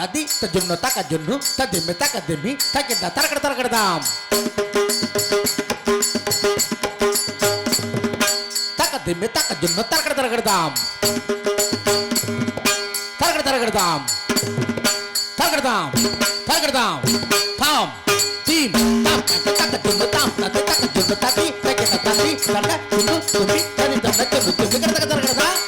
তাদি তা জন্য টাকার জন্য তা দেমে টাকা দেমি তাকে দা তারা কাটা তারা দাম টাকা দেমে টাকার জন্য তারা কাটা তারা দাম তারা কাটা তারা দাম তারা কাটা দাম তারা কাটা দাম থাম তিন তাম টাকা জন্য তাম তাতে টাকার জন্য তাদি তাকে দা তাদি তারা তুমি তুমি তাদি দাম তাকে তুমি কাটা কাটা তারা দাম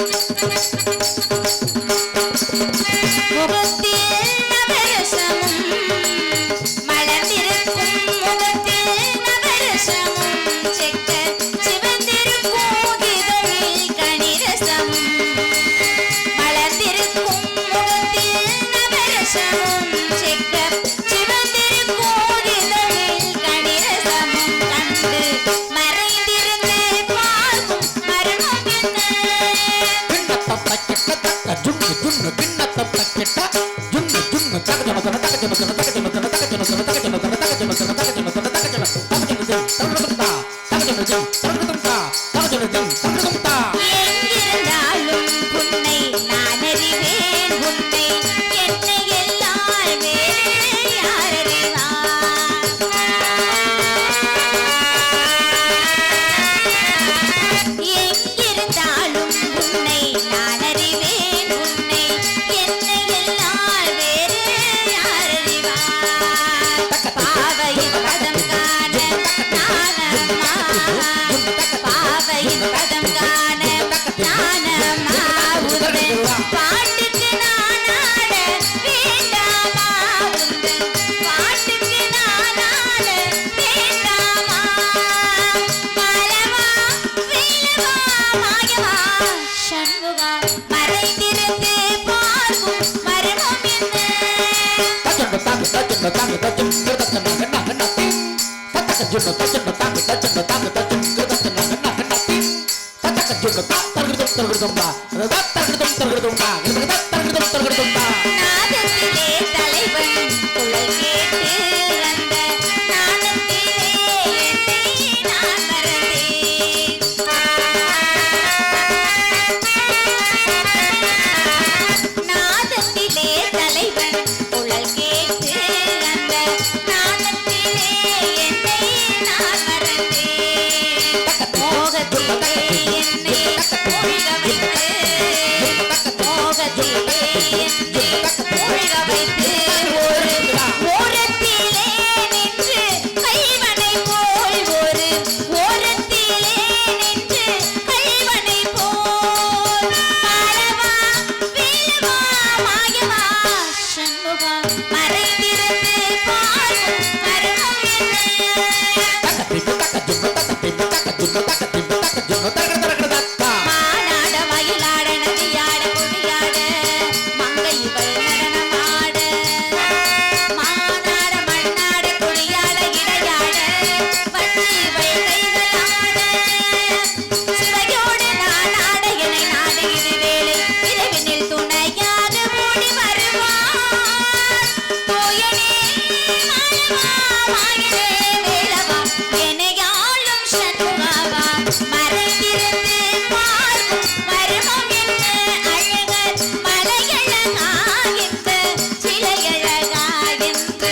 Porque en la 誰? சண்முகா மறைந்திருந்து பார்க்கும் மரணம் என்ன? தத்தம் தத்தம் தத்தம் மோகத்தில் என்னை Taka tipa, taka tipa, taka tipa, taka tipa, taka tipa. Azhagar மலையழகாகின்ற சிலையழகாகின்ற